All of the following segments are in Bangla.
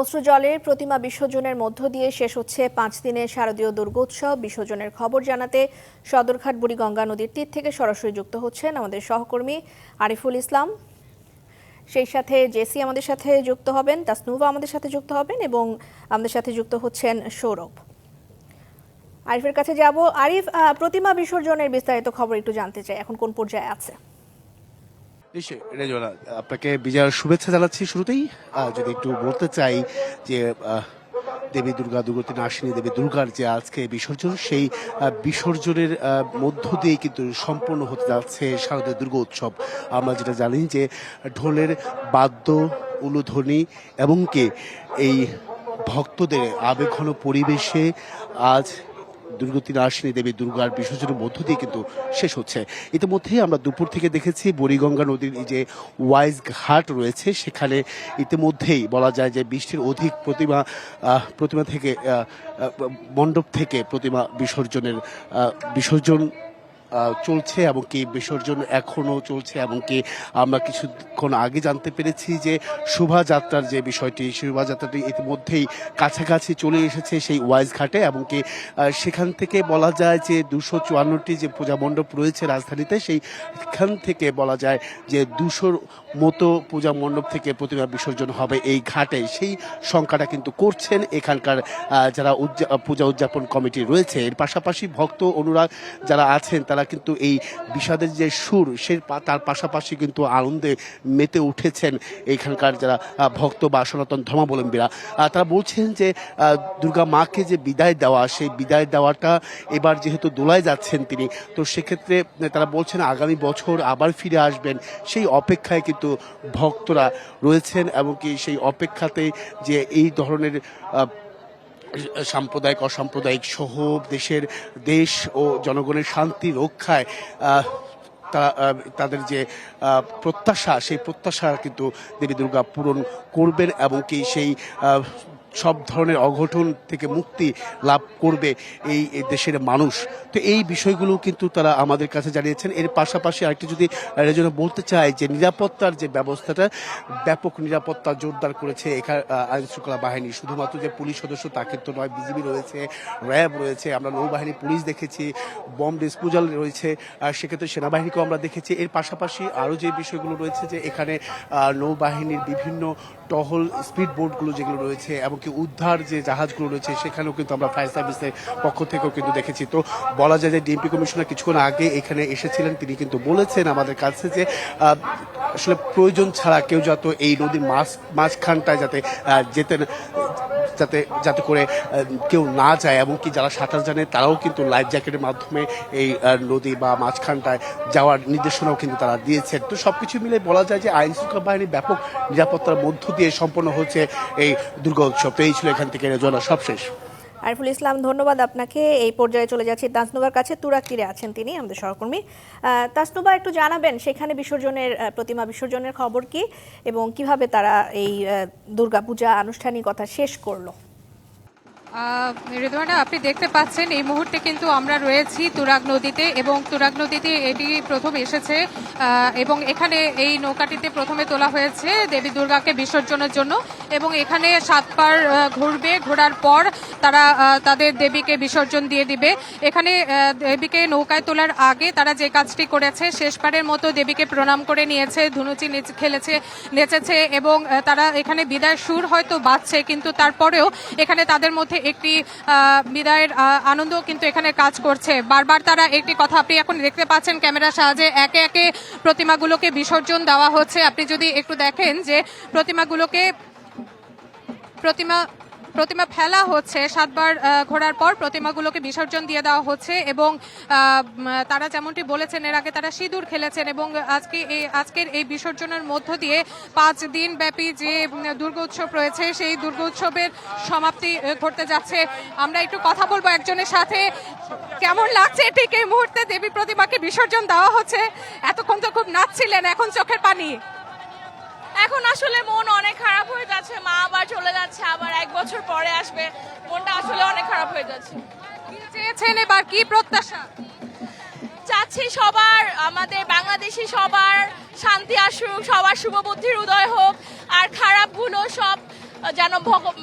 অশ্রু জলের প্রতিমা বিসর্জনের মধ্য দিয়ে শেষ হচ্ছে পাঁচ দিনের শারদীয় দুর্গোৎসব। বিসর্জনের খবর জানাতে সদরঘাট বুড়িগঙ্গা নদীর তীর থেকে সরাসরি যুক্ত হচ্ছেন আমাদের সহকর্মী আরিফুল ইসলাম। সেই সাথে জেসি আমাদের সাথে যুক্ত হবেন, তাসনুভা আমাদের সাথে যুক্ত হবেন এবং আমাদের সাথে যুক্ত হচ্ছেন সৌরভ। আরিফের কাছে যাব। আরিফ প্রতিমা বিসর্জনের বিস্তারিত খবর একটু জানতে চাই। এখন কোন পর্যায়ে আছে? নিশ্চয়ই আপনাকে বিজয়ের শুভেচ্ছা জানাচ্ছি শুরুতেই। যদি একটু বলতে চাই যে দেবী দুর্গা দুর্গতি নাসিনী দেবী দুর্গার যে আজকে বিসর্জন, সেই বিসর্জনের মধ্য দিয়ে কিন্তু সম্পূর্ণ হতে যাচ্ছে শারদীয় দুর্গা উৎসব। আমরা যেটা জানি যে, ঢোলের বাদ্য, উলুধ্বনি এবং কে, এই ভক্তদের আবেগঘন পরিবেশে আজ দুর্গতি নাসিনী দেবী দুর্গার বিসর্জনের মধ্য দিয়ে কিন্তু শেষ হচ্ছে। ইতিমধ্যে আমরা দুপুর থেকে দেখেছি বুড়িগঙ্গা নদীর যে ওয়াইজ ঘাট রয়েছে, সেখানে ইতিমধ্যেই বলা যায় যে বৃষ্টির অধিক প্রতিমা প্রতিমা থেকে মণ্ডপ থেকে প্রতিমা বিসর্জনের বিসর্জন চলছে এবং কি বিসর্জন এখনও চলছে এবং কি আমরা কিছুক্ষণ আগে জানতে পেরেছি যে শোভাযাত্রার যে বিষয়টি, শোভাযাত্রাটি ইতিমধ্যেই কাছাকাছি চলে এসেছে সেই ওয়াইজ ঘাটে এবং কি সেখান থেকে বলা যায় যে দুশো চুয়ান্নটি যে পূজা মণ্ডপ রয়েছে রাজধানীতে, সেইখান থেকে বলা যায় যে দুশোর মতো পূজা মণ্ডপ থেকে প্রতিমা বিসর্জন হবে এই ঘাটে। সেই সংখ্যাটা কিন্তু করছেন এখানকার যারা পূজা উদযাপন কমিটি রয়েছে। এর পাশাপাশি ভক্ত অনুরাগ যারা আছেন, তারা কিন্তু এই বিষাদের যে সুর, সে তার পাশাপাশি কিন্তু আনন্দে মেতে উঠেছেন এইখানকার যারা ভক্ত বা সনাতন ধর্মাবলম্বীরা। তারা বলছেন যে দুর্গা মাকে যে বিদায় দেওয়া, সেই বিদায় দেওয়াটা এবার যেহেতু দোলায় যাচ্ছেন তিনি, তো সেক্ষেত্রে তারা বলছেন আগামী বছর আবার ফিরে আসবেন। সেই অপেক্ষায় কিন্তু ভক্তরা রয়েছেন এবং কি সেই অপেক্ষাতে যে এই ধরনের সাম্প্রদায়িক, অসাম্প্রদায়িক সহ দেশের দেশ ও জনগণের শান্তি রক্ষায় তাদের যে প্রত্যাশা, সেই প্রত্যাশা কিন্তু দেবী দুর্গা পূরণ করবেন এবং কি সেই সব ধরনের অঘটন থেকে মুক্তি লাভ করবে এই দেশের মানুষ। তো এই বিষয়গুলো কিন্তু তারা আমাদের কাছে জানিয়েছেন। এর পাশাপাশি আরেকটি যদি জন্য বলতে চাই যে নিরাপত্তার যে ব্যবস্থাটা, ব্যাপক নিরাপত্তা জোরদার করেছে এখানে আইন শৃঙ্খলা বাহিনী। শুধুমাত্র যে পুলিশ সদস্য তা কিন্তু নয়, বিজিবি রয়েছে, র্যাব রয়েছে, আমরা নৌবাহিনী পুলিশ দেখেছি, বম ডিসপোজাল রয়েছে সেক্ষেত্রে সেনাবাহিনীকেও আমরা দেখেছি। এর পাশাপাশি আরও যে বিষয়গুলো রয়েছে যে এখানে নৌবাহিনীর বিভিন্ন টহল স্পিড বোটগুলো যেগুলো রয়েছে এমনকি উদ্ধার যে জাহাজগুলো রয়েছে, সেখানেও কিন্তু আমরা ফায়ার সার্ভিসের পক্ষ থেকেও কিন্তু দেখেছি। তো বলা যায় যে ডিএমপি কমিশনার কিছুক্ষণ আগে এখানে এসেছিলেন। তিনি কিন্তু বলেছেন আমাদের কাছে যে আসলে প্রয়োজন ছাড়া কেউ যত এই নদীর মাছ মাঝখানটায় যাতে যেতেন যেতে যাতে যাতে করে কেউ না যায় এবং কি যারা সাঁতার জানে তারাও কিন্তু লাইফ জ্যাকেটের মাধ্যমে এই নদী বা মাঝখানটায় যাওয়ার নির্দেশনাও কিন্তু তারা দিয়েছেন। তো সব কিছু মিলে বলা যায় যে আইন শৃঙ্খলা বাহিনী ব্যাপক নিরাপত্তার মধ্য দিয়ে সম্পন্ন হচ্ছে এই দুর্গা উৎসব। এই ছিল এখান থেকে রেজনা সবশেষ। আরিফুল ইসলাম, ধন্যবাদ আপনাকে। এই পর্যায়ে চলে যাচ্ছি তাসনুবার কাছে। তুরাক তীরে আছেন তিনি, আমাদের সহকর্মী। তাসনুবা, একটু জানাবেন, সেখানে বিসর্জনের প্রতিমা বিসর্জনের খবর কি এবং কীভাবে তারা এই দুর্গাপূজা আনুষ্ঠানিকতা শেষ করল? ঋতুয়ানা আপনি দেখতে পাচ্ছেন এই মুহূর্তে কিন্তু আমরা রয়েছি তুরাগ নদীতে এবং তুরাগ নদীতে এটি প্রথম এসেছে এবং এখানে এই নৌকাটিতে প্রথমে তোলা হয়েছে দেবী দুর্গাকে বিসর্জনের জন্য এবং এখানে সাতবার ঘুরবে, ঘোরার পর তারা তাদের দেবীকে বিসর্জন দিয়ে দিবে। এখানে দেবীকে নৌকায় তোলার আগে তারা যে কাজটি করেছে, শেষবারের মতো দেবীকে প্রণাম করে নিয়েছে, ধুনুচি নেচে- খেলেছে, নেচেছে এবং তারা এখানে বিদায় সুর হয়তো বাজছে, কিন্তু তারপরেও এখানে তাদের মধ্যে একটি বিদায়ের আনন্দ কিন্তু এখানে কাজ করছে। বারবার তারা একটি কথা আপনি এখন দেখতে পাচ্ছেন ক্যামেরার সাহায্যে। একে একে প্রতিমাগুলোকে বিসর্জন দেওয়া হচ্ছে। আপনি যদি একটু দেখেন যে প্রতিমাগুলোকে প্রতিমা প্রতিমা ফেলা হচ্ছে। সাতবার ঘোরার পর প্রতিমাগুলোকে বিসর্জন দিয়ে দেওয়া হচ্ছে এবং তারা যেমনটি বলেছেন, এর আগে তারা সিঁদুর খেলেছেন এবং আজকে এই, আজকের এই বিসর্জনের মধ্য দিয়ে পাঁচ দিন ব্যাপী যে দুর্গোৎসব রয়েছে, সেই দুর্গোৎসবের সমাপ্তি ঘটতে যাচ্ছে। আমরা একটু কথা বলব একজনের সাথে। কেমন লাগছে ঠিক এই মুহূর্তে দেবী প্রতিমাকে বিসর্জন দেওয়া হচ্ছে? এতক্ষণ তো খুব নাচছিলেন, এখন চোখের পানি। এখন আসলে মন অনেক খারাপ হয়ে যাচ্ছে মা আবার চলে যাচ্ছে আবার এক বছর পরে আসবে মনটা আসলে অনেক খারাপ হয়ে যাচ্ছে। চেয়েছেন এবার? কি প্রত্যাশা? চাচ্ছি সবার আমাদের বাংলাদেশি সবার শান্তি আসুক সবার শুভবুদ্ধির উদয় হোক আর খারাপগুলো সব যেন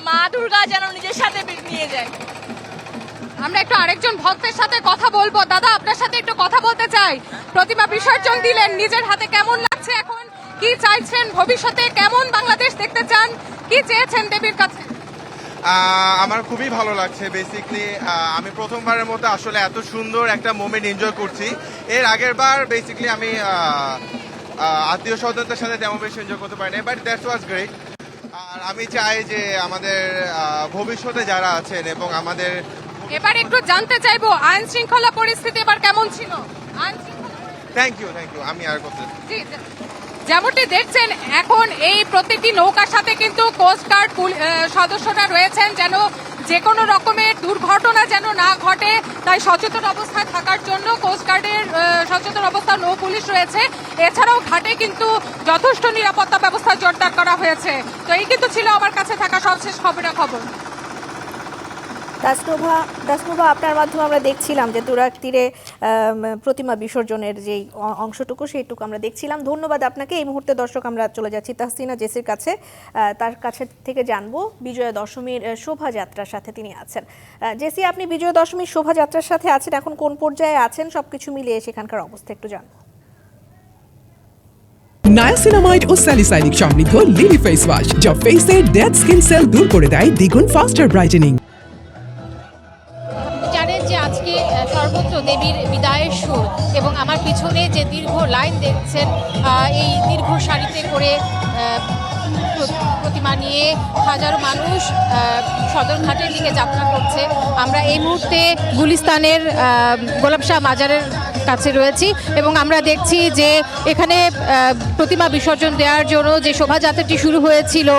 মা দুর্গা যেন নিজের সাথে নিয়ে যায়। আমরা একটু আরেকজন ভক্তের সাথে কথা বলব। দাদা আপনার সাথে একটু কথা বলতে চাই। প্রতিমা বিসর্জন দিলেন নিজের হাতে কেমন লাগছে এখন? কি চাইছেন ভবিষ্যতে? কেমন বাংলাদেশ দেখতে চান? কি চেয়েছেন দেবীর কাছে? আমার খুবই ভালো লাগছে বেসিকলি আমি প্রথমবারের মতো আসলে এত সুন্দর একটা মোমেন্ট এনজয় করছি। এর আগের বার বেসিকলি আমি আত্মীয় স্বজনদের সাথে তেমন বেশি এনজয় করতে পারিনি বাট দ্যাটস ওয়াজ গ্রেট আর আমি চাই যে আমাদের ভবিষ্যতে যারা আছেন এবং আমাদের এবার একটু জানতে চাইব আইন শৃঙ্খলা পরিস্থিতি এবার কেমন ছিল? আইন থ্যাংক ইউ থ্যাংক ইউ আমি আর করতে যেমনটি দেখছেন, এখন এই প্রত্যেকটি নৌকার সাথে কিন্তু কোস্টগার্ড সদস্যরা রয়েছেন যেন যে কোনো রকমের দুর্ঘটনা যেন না ঘটে। তাই সচেতন অবস্থায় থাকার জন্য কোস্টগার্ডের সচেতন অবস্থা নৌ পুলিশ রয়েছে। এছাড়াও ঘাটে কিন্তু যথেষ্ট নিরাপত্তা ব্যবস্থা জোরদার করা হয়েছে। তো এই কিন্তু ছিল আমার কাছে থাকা সবশেষ খবরা খবর দাসনোভা দাসনোভা আপনার মাধ্যমে আমরা দেখছিলাম যে তুরাগ তীরে প্রতিমা বিসর্জনের যে অংশটুকু সেইটুকু আমরা দেখছিলাম। ধন্যবাদ আপনাকে। এই মুহূর্তে দর্শক আমরা চলে যাচ্ছি তাহসিনা জেসির কাছে। তার কাছে থেকে জানব বিজয়া দশমীর শোভাযাত্রার সাথে তিনি আছেন। জেসি, আপনি বিজয়া দশমীর শোভাযাত্রার সাথে আছেন? এখন কোন পর্যায়ে আছেন? সবকিছু মিলিয়ে সেখানকার অবস্থা একটু জানব। নায়াসিনামাইড ও স্যালিসাইনিক সমৃদ্ধ লিলি ফেস ওয়াশ যা ফেসের ডেড স্কিন সেল দূর করে দেয় দ্বিগুণ ফাস্টার ব্রাইটেনিং লাইন দেখছেন এই দীর্ঘ সারিতে করে প্রতিমা নিয়ে হাজারো মানুষ সদরঘাটের দিকে যাত্রা করছে। আমরা এই মুহূর্তে গুলিস্তানের গোলাপশাহ মাজারের কাছে রয়েছি এবং আমরা দেখছি যে এখানে প্রতিমা বিসর্জন দেওয়ার জন্য যে শোভাযাত্রাটি শুরু হয়েছিল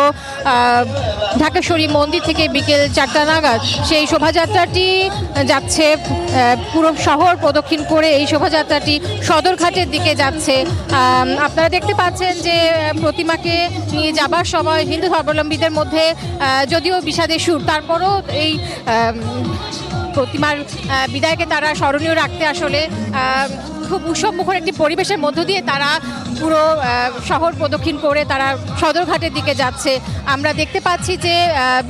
ঢাকেশ্বরী মন্দির থেকে বিকেল চারটা নাগাদ, সেই শোভাযাত্রাটি যাচ্ছে পুরো শহর প্রদক্ষিণ করে এই শোভাযাত্রাটি সদরঘাটের দিকে যাচ্ছে। আপনারা দেখতে পাচ্ছেন যে প্রতিমাকে নিয়ে যাবার সময় হিন্দু ধর্মাবলম্বীদের মধ্যে যদিও বিষাদের সুর, তারপরও এই প্রতিমার বিদায়কে তারা স্মরণীয় রাখতে আসলে খুব উৎসব মুখর একটি পরিবেশের মধ্য দিয়ে তারা পুরো শহর প্রদক্ষিণ করে তারা সদরঘাটের দিকে যাচ্ছে। আমরা দেখতে পাচ্ছি যে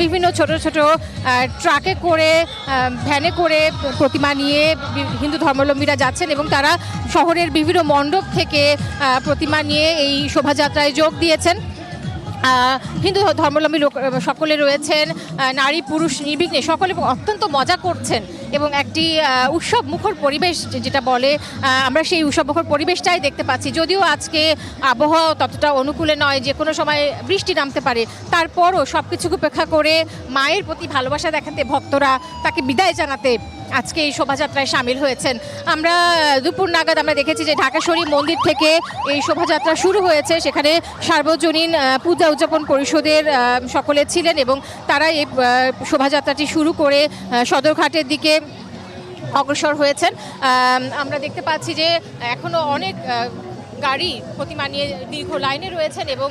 বিভিন্ন ছোট ছোট ট্রাকে করে ভ্যানে করে প্রতিমা নিয়ে হিন্দু ধর্মাবলম্বীরা যাচ্ছেন এবং তারা শহরের বিভিন্ন মণ্ডপ থেকে প্রতিমা নিয়ে এই শোভাযাত্রায় যোগ দিয়েছেন। হিন্দু ধর্মাবলম্বী লোক সকলে রয়েছেন নারী পুরুষ নির্বিঘ্নে সকলে অত্যন্ত মজা করছেন। এবং একটি উৎসব মুখর পরিবেশ যেটা বলে আমরা সেই উৎসব মুখর পরিবেশটাই দেখতে পাচ্ছি। যদিও আজকে আবহাওয়া ততটা অনুকূলে নয়, যে কোনো সময় বৃষ্টি নামতে পারে, তারপরও সব কিছুকে উপেক্ষা করে মায়ের প্রতি ভালোবাসা দেখাতে ভক্তরা তাকে বিদায় জানাতে আজকে এই শোভাযাত্রায় সামিল হয়েছেন। আমরা দুপুর নাগাদ আমরা দেখেছি যে ঢাকেশ্বরী মন্দির থেকে এই শোভাযাত্রা শুরু হয়েছে। সেখানে সার্বজনীন পূজা উদযাপন পরিষদের সকলে ছিলেন এবং তারা এই শোভাযাত্রাটি শুরু করে সদরঘাটের দিকে অগ্রসর হয়েছেন। আমরা দেখতে পাচ্ছি যে এখনও অনেক গাড়ি প্রতিমা নিয়ে দীর্ঘ লাইনে রয়েছেন এবং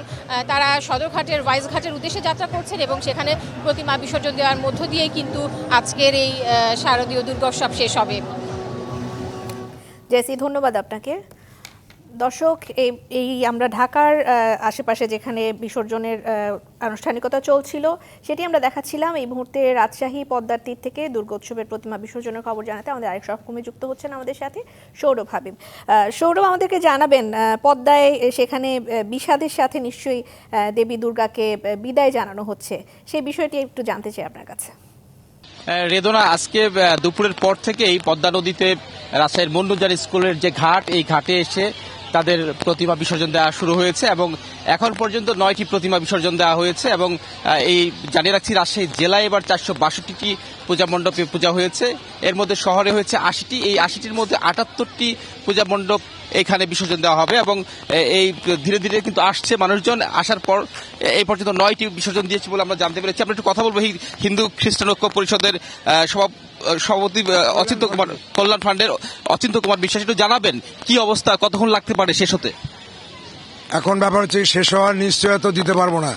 তারা সদরঘাটের ওয়াইজ ঘাটের উদ্দেশ্যে যাত্রা করছেন এবং সেখানে প্রতিমা বিসর্জন দেওয়ার মধ্য দিয়েই কিন্তু আজকের এই শারদীয় দুর্গোৎসব শেষ হবে। জেসি, ধন্যবাদ আপনাকে। দর্শক, এই আমরা ঢাকার আশেপাশে যেখানে বিসর্জনের আনুষ্ঠানিকতা চলছিল, সেটি আমরা দেখাচ্ছিলাম। এই মুহূর্তে রাজশাহী পদ্মার তীর থেকে দুর্গোৎসবের প্রতিমা বিসর্জনের খবর জানাতে আমাদের আরেক সহকর্মী যুক্ত হচ্ছেন আমাদের সাথে, সৌরভ হাবিব। সৌরভ, আমাদেরকে জানাবেন পদ্মায় সেখানে বিষাদের সাথে নিশ্চয়ই দেবী দুর্গাকে বিদায় জানানো হচ্ছে। সেই বিষয়টি একটু জানতে চাই আপনার কাছে। রেদনা, আজকে দুপুরের পর থেকেই পদ্মা নদীতে রাজশাহীর মন্ডুজার স্কুলের যে ঘাট, এই ঘাটে এসে তাদের প্রতিমা বিসর্জন দেওয়া শুরু হয়েছে এবং এখন পর্যন্ত নয়টি প্রতিমা বিসর্জন দেওয়া হয়েছে এবং এই জানিয়ে রাখছি রাজশাহী জেলায় এবার চারশো বাষট্টিটি পূজা মণ্ডপে পূজা হয়েছে। এর মধ্যে শহরে হয়েছে আশিটি। এই আশিটির মধ্যে আটাত্তরটি পূজা মণ্ডপ এখানে বিসর্জন দেওয়া হবে এবং এই ধীরে ধীরে কিন্তু আসছে মানুষজন। আসার পর এই পর্যন্ত নয়টি বিসর্জন দিয়েছে বলে আমরা জানতে পেরেছি। আমরা একটু কথা বলব হিন্দু খ্রিস্টান ঐক্য পরিষদের সভা সভাপতি অচিন্ত কুমার কল্যাণ ফান্ডের অচিন্ত কুমার বিশ্বাস একটু জানাবেন কি অবস্থা কতক্ষণ লাগতে পারে শেষ হতে? এখন ব্যাপার হচ্ছে শেষ হওয়ার নিশ্চয়তা দিতে পারব না।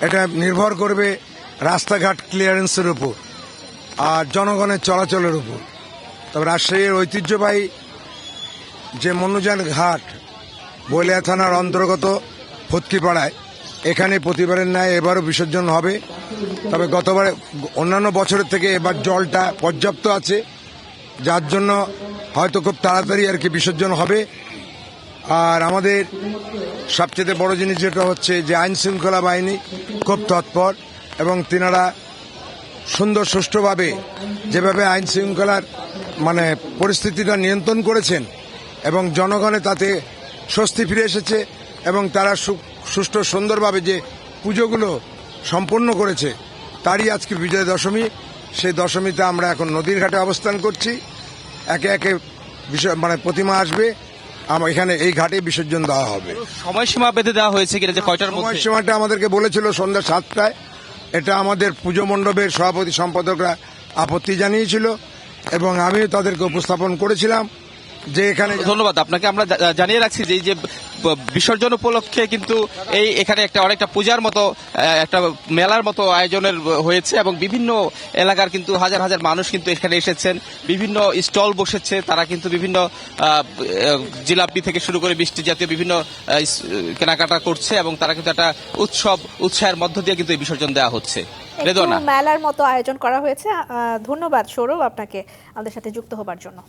এটা নির্ভর করবে রাস্তাঘাট ক্লিয়ারেন্সের উপর আর জনগণের চলাচলের উপর। তবে রাজশাহীর ঐতিহ্যবাহী যে মনুজান ঘাট বলিয়া থানার অন্তর্গত ফতকিপাড়ায় এখানে প্রতিবারের ন্যায় এবারও বিসর্জন হবে। তবে গতবার অন্যান্য বছরের থেকে এবার জলটা পর্যাপ্ত আছে। যার জন্য হয়তো খুব তাড়াতাড়ি আর কি বিসর্জন হবে। আর আমাদের সবচেয়ে বড় জিনিস যেটা হচ্ছে যে আইন শৃঙ্খলা বাহিনী খুব তৎপর এবং তিনারা সুন্দর সুষ্ঠুভাবে যেভাবে আইন শৃঙ্খলার মানে পরিস্থিতিটা নিয়ন্ত্রণ করেছেন এবং জনগণে তাতে স্বস্তি ফিরে এসেছে এবং তারা সুষ্ঠু সুন্দরভাবে যে পুজোগুলো সম্পন্ন করেছে তারই আজকে বিজয় দশমী। সেই দশমীতে আমরা এখন নদীর ঘাটে অবস্থান করছি। একে একে বিষয় মানে প্রতিমা আসবে। আমার এখানে এই ঘাটে বিসর্জন দেওয়া হবে। সময়সীমা বেঁধে দেওয়া হয়েছে কিনা যে কয়টার সময়সীমাটা আমাদেরকে বলেছিল সন্ধ্যা সাতটায়। এটা আমাদের পুজো মণ্ডপের সভাপতি সম্পাদকরা আপত্তি জানিয়েছিল এবং আমিও তাদেরকে উপস্থাপন করেছিলাম। যে এখানে ধন্যবাদ আপনাকে আমরা জানিয়ে রাখছি যে এই যে বিসর্জন উপলক্ষে কিন্তু এই এখানে একটা অনেকটা পূজার মতো একটা মেলার মতো আয়োজনের হয়েছে এবং বিভিন্ন এলাকার কিন্তু হাজার হাজার মানুষ কিন্তু এখানে এসেছেন। বিভিন্ন স্টল বসেছে তারা কিন্তু বিভিন্ন জিলাপি থেকে শুরু করে বৃষ্টি জাতীয় বিভিন্ন কেনাকাটা করছে এবং তারা কিন্তু একটা উৎসব উৎসাহের মধ্য দিয়ে কিন্তু এই বিসর্জন দেওয়া হচ্ছে। মেলার মতো আয়োজন করা হয়েছে। আহ, ধন্যবাদ সৌরভ আপনাকে আমাদের সাথে যুক্ত হবার জন্য।